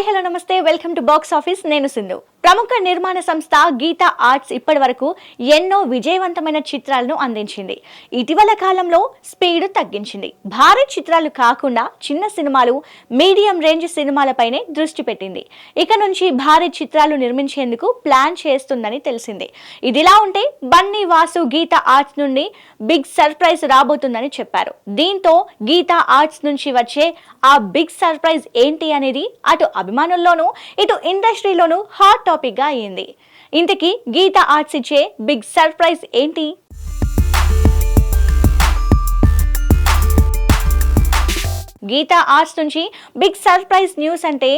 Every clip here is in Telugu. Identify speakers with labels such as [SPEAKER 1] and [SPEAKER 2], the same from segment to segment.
[SPEAKER 1] హాయ్ హలో నమస్తే. Welcome to box office. నేను సింధు. ప్రముఖ నిర్మాణ సంస్థ గీతా ఆర్ట్స్ ఇప్పటి వరకు ఎన్నో విజయవంతమైన చిత్రాలను అందించింది. ఇటీవల కాలంలో స్పీడ్ తగ్గించింది. భారీ చిత్రాలు కాకుండా చిన్న సినిమాలు మీడియం రేంజ్ సినిమాలపైనే దృష్టి పెట్టింది. ఇక నుంచి భారీ చిత్రాలు నిర్మించేందుకు ప్లాన్ చేస్తుందని తెలిసింది. ఇదిలా ఉంటే బన్నీ వాసు గీతా ఆర్ట్స్ నుండి బిగ్ సర్ప్రైజ్ రాబోతుందని చెప్పారు. దీంతో గీతా ఆర్ట్స్ నుంచి వచ్చే ఆ బిగ్ సర్ప్రైజ్ ఏంటి అనేది అటు అభిమానుల్లోనూ ఇటు ఇండస్ట్రీలోనూ హాట్ టాపిక్గా అయ్యింది ఇంతకీ గీత ఆర్ట్స్ ఇచ్చే బిగ్ సర్ప్రైజ్ ఏంటి? గీతా ఆర్ట్స్ నుంచి బిగ్ సర్ప్రైజ్ న్యూస్ అంటే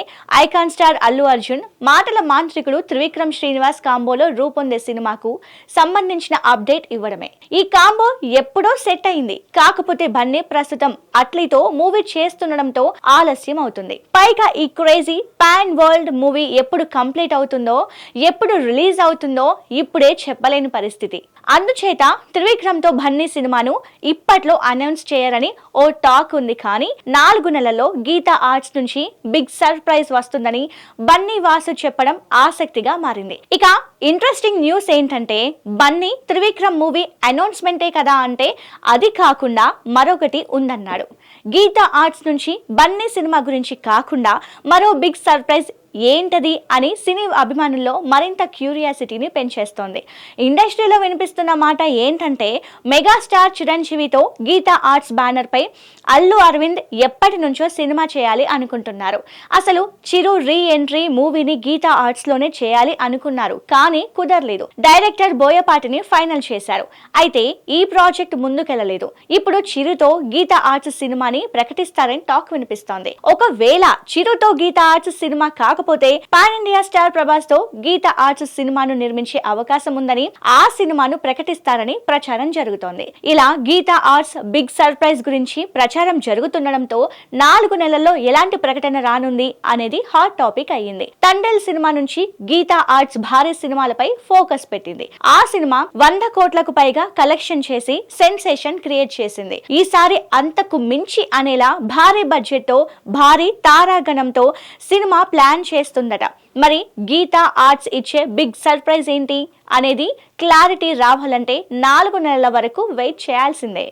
[SPEAKER 1] ఐకాన్ స్టార్ అల్లు అర్జున్ మాటల మాంత్రికుడు త్రివిక్రమ్ శ్రీనివాస్ కాంబోలో రూపొందే సినిమాకు సంబంధించిన అప్డేట్ ఇవ్వడమే. ఈ కాంబో ఎప్పుడో సెట్ అయింది. కాకపోతే బన్నీ ప్రస్తుతం అట్లీతో మూవీ చేస్తుండడంతో ఆలస్యం అవుతుంది. పైగా ఈ క్రేజీ పాన్ వరల్డ్ మూవీ ఎప్పుడు కంప్లీట్ అవుతుందో ఎప్పుడు రిలీజ్ అవుతుందో ఇప్పుడే చెప్పలేని పరిస్థితి. అందుచేత త్రివిక్రమ్తో బన్నీ సినిమాను ఇప్పట్లో అనౌన్స్ చేయరని ఓ టాక్ ఉంది. కానీ నాలుగు నెలల్లో గీతా ఆర్ట్స్ నుంచి బిగ్ సర్ప్రైజ్ వస్తుందని బన్నీ వాసు చెప్పడం ఆసక్తిగా మారింది. ఇక ఇంట్రెస్టింగ్ న్యూస్ ఏంటంటే బన్నీ త్రివిక్రమ్ మూవీ అనౌన్స్మెంటే కదా అంటే అది కాకుండా మరొకటి ఉందన్నాడు. గీతా ఆర్ట్స్ నుంచి బన్నీ సినిమా గురించి కాకుండా మరో బిగ్ సర్ప్రైజ్ ఏంటది అని సినీ అభిమానుల్లో మరింత క్యూరియాసిటీని పెంచేస్తోంది. ఇండస్ట్రీలో వినిపిస్తున్న మాట ఏంటంటే మెగాస్టార్ చిరంజీవితో గీతా ఆర్ట్స్ బ్యానర్ పై అల్లు అరవింద్ ఎప్పటి నుంచో సినిమా చేయాలి అనుకుంటున్నారు. అసలు చిరు రీ ఎంట్రీ మూవీని గీతా ఆర్ట్స్లోనే చేయాలి అనుకున్నారు కానీ కుదరలేదు. డైరెక్టర్ బోయపాటిని ఫైనల్ చేశారు. అయితే ఈ ప్రాజెక్ట్ ముందుకెళ్ళలేదు. ఇప్పుడు చిరుతో గీతా ఆర్ట్స్ సినిమాని ప్రకటిస్తారని టాక్ వినిపిస్తోంది. ఒకవేళ చిరుతో గీతా ఆర్ట్స్ సినిమా కాకపోతే పాన్ ఇండియా స్టార్ ప్రభాస్తో గీత ఆర్ట్స్ సినిమాను నిర్మించే అవకాశం ఉందని ఆ సినిమాను ప్రకటిస్తారని ప్రచారం జరుగుతోంది. ఇలా గీతా ఆర్ట్స్ బిగ్ సర్ప్రైజ్ గురించి ప్రచారం జరుగుతుండడంతో నాలుగు నెలల్లో ఎలాంటి ప్రకటన రానుంది అనేది హాట్ టాపిక్ అయ్యింది. తండెల్ సినిమా నుంచి గీతా ఆర్ట్స్ భారీ సినిమాలపై ఫోకస్ పెట్టింది. ఆ సినిమా వంద కోట్లకు పైగా కలెక్షన్ చేసి సెన్సేషన్ క్రియేట్ చేసింది. ఈసారి అంతకు మించి అనేలా భారీ బడ్జెట్తో భారీ తారాగణంతో సినిమా ప్లాన్ చేస్తుందట. మరి గీతా ఆర్ట్స్ ఇచ్చే బిగ్ సర్ప్రైజ్ ఏంటి? అనేది క్లారిటీ రావాలంటే నాలుగు నెలల వరకు వెయిట్ చేయాల్సిందే.